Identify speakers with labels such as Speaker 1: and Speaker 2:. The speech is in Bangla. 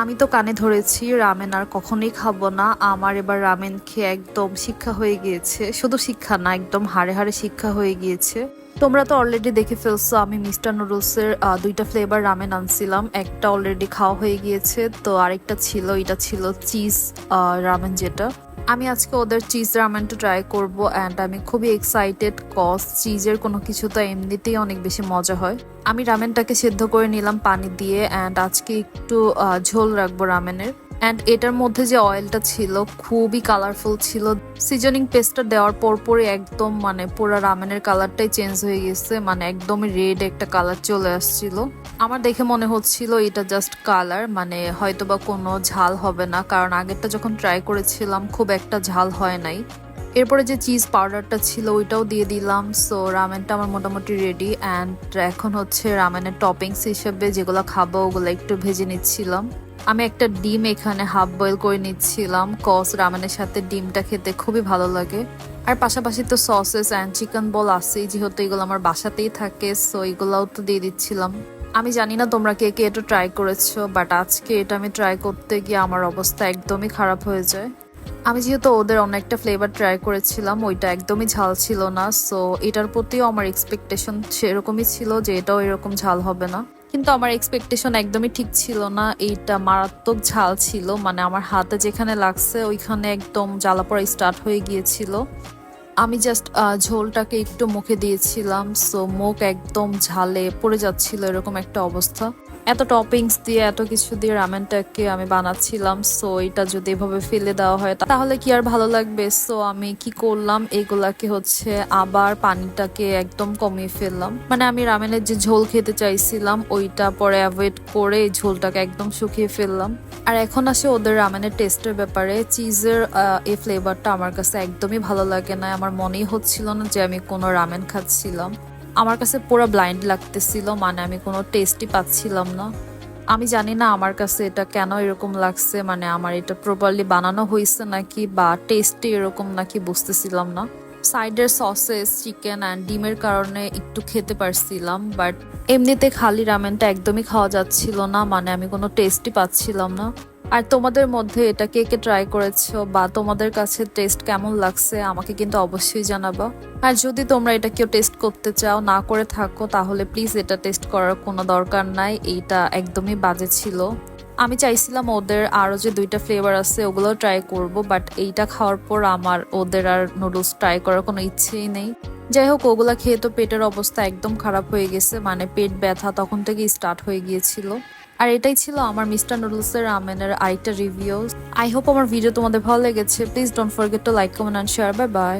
Speaker 1: আমি তো কানে ধরেছি, রামেন আর কখনোই খাব না। আমার এবার রামেন খেয়ে একদম শিক্ষা হয়ে গিয়েছে। শুধু শিক্ষা না, একদম হাড়ে হাড়ে শিক্ষা হয়ে গিয়েছে। তোমরা তো অলরেডি দেখে ফেলছো আমি মিস্টার নুডলসের দুইটা ফ্লেভার রামেন আনছিলাম। একটা অলরেডি খাওয়া হয়ে গিয়েছে, তো আরেকটা ছিল, এটা ছিল চিজ রামেন যেটা। আমি আজকে ওদের চিজ রামেনটা ট্রাই করব অ্যান্ড আমি খুবই এক্সাইটেড কজ চিজের কোনো কিছু তো এমনিতেই অনেক বেশি মজা হয়। আমি রামেনটাকে সেদ্ধ করে নিলাম পানি দিয়ে অ্যান্ড আজকে একটু ঝোল রাখব রামেনের অ্যান্ড এটার মধ্যে যে অয়েলটা ছিল, খুবই কালারফুল ছিল। সিজনিং পেস্টটা দেওয়ার পর পরে একদম মানে পুরো রামেনের কালারটাই চেঞ্জ হয়ে গেছে। মানে একদমই রেড একটা কালার চলে আসছিল। আমার দেখে মনে হচ্ছিল এটা জাস্ট কালার মানে হয়তো বা কোনো ঝাল হবে না। কারণ আগেরটা যখন ট্রাই করেছিলাম, খুব একটা ঝাল হয় নাই। এরপরে যে চিজ পাউডারটা ছিল, ওইটাও দিয়ে দিলাম। সো রামেনটা আমার মোটামুটি রেডি অ্যান্ড এখন হচ্ছে রামেনের টপিংস হিসেবে যেগুলো খাব, ওগুলো একটু ভেজে নিচ্ছিলাম। আমি একটা ডিম এখানে হাফ বয়েল করে নিচ্ছিলাম। কস রামেনের সাথে ডিমটা খেতে খুবই ভালো লাগে। আর পাশাপাশি তো সসেস অ্যান্ড চিকেন বল আছেই, যেহেতু এগুলো আমার বাসাতেই থাকে সো এগুলাও তো দিয়ে দিচ্ছিলাম। আমি জানি না তোমরা কে কে এটা ট্রাই করেছ বাট আজকে এটা আমি ট্রাই করতে গিয়ে আমার অবস্থা একদমই খারাপ হয়ে যায়। আমি যেহেতু ওদের অনেকটা ফ্লেভার ট্রাই করেছিলাম, ওইটা একদমই ঝাল ছিল না সো এটার প্রতিও আমার এক্সপেকটেশন সেরকমই ছিল যে এটাও এরকম ঝাল হবে না। কিন্তু আমার এক্সপেকটেশন একদমই ঠিক ছিল না। এইটা মারাত্মক ঝাল ছিল। মানে আমার হাতে যেখানে লাগছে, ওইখানে একদম জ্বালা পড়া স্টার্ট হয়ে গিয়েছিল। আমি জাস্ট ঝোলটাকে একটু মুখে দিয়েছিলাম। সো মুখ একদম ঝালে পড়ে যাচ্ছিল এরকম একটা অবস্থা। এত টপিংস দিয়ে, এত কিছু দিয়ে রামেনটাকে আমি বানাচ্ছিলাম সো এটা যদি এভাবে ফেলে দেওয়া হয়, তাহলে কি আর ভালো লাগবে? সো আমি কি করলাম? এগুলাকে হচ্ছে আবার পানিটাকে একদম কমিয়ে ফেললাম। মানে আমি রামেনের যে ঝোল খেতে চাইছিলাম, ওইটা পরে অ্যাভয়েড করে ঝোলটাকে একদম শুকিয়ে ফেললাম। আর এখন আসে ওদের রামেনের টেস্টের ব্যাপারে। চিজের এই ফ্লেভারটা আমার কাছে একদমই ভালো লাগে না। আমার মনেই হচ্ছিল না যে আমি কোনো রামেন খাচ্ছিলাম। আমার কাছে পুরো ব্লাইন্ড লাগতেছিল মানে আমি কোনো টেস্টই পাচ্ছিলাম না। আমি জানি না আমার কাছে এটা কেন এরকম লাগছে মানে আমার এটা প্রপারলি বানানো হয়েছে নাকি বা টেস্টই এরকম নাকি বুঝতেছিলাম না। সাইডের সসেস চিকেন অ্যান্ড ডিমের কারণে একটু খেতে পারছিলাম বাট এমনিতে খালি রামেনটা একদমই খাওয়া যাচ্ছিল না মানে আমি কোনো টেস্টই পাচ্ছিলাম না। আর তোমাদের মধ্যে এটা কে কে ট্রাই করেছ বা তোমাদের কাছে টেস্ট কেমন লাগছে, আমাকে কিন্তু অবশ্যই জানাবা। আর যদি তোমরা এটা কেউ টেস্ট করতে চাও, না করে থাকো, তাহলে প্লিজ এটা টেস্ট করার কোনো দরকার নাই, এইটা একদমই বাজে ছিল। আমি চাইছিলাম ওদের আরও যে দুইটা ফ্লেভার আছে ওগুলো ট্রাই করব বাট এইটা খাওয়ার পর আমার ওদের আর নুডলস ট্রাই করার কোনো ইচ্ছেই নেই। যাই হোক, ওগুলা খেয়ে তো পেটের অবস্থা একদম খারাপ হয়ে গেছে মানে পেট ব্যথা তখন থেকেই স্টার্ট হয়ে গিয়েছিল। আর এটাই ছিল আমার মিস্টার নুডলসের রামেনের আরেকটা রিভিউ আই হোপ আমার ভিডিও তোমাদের ভালো লেগেছে। Please don't forget to like comment and share bye bye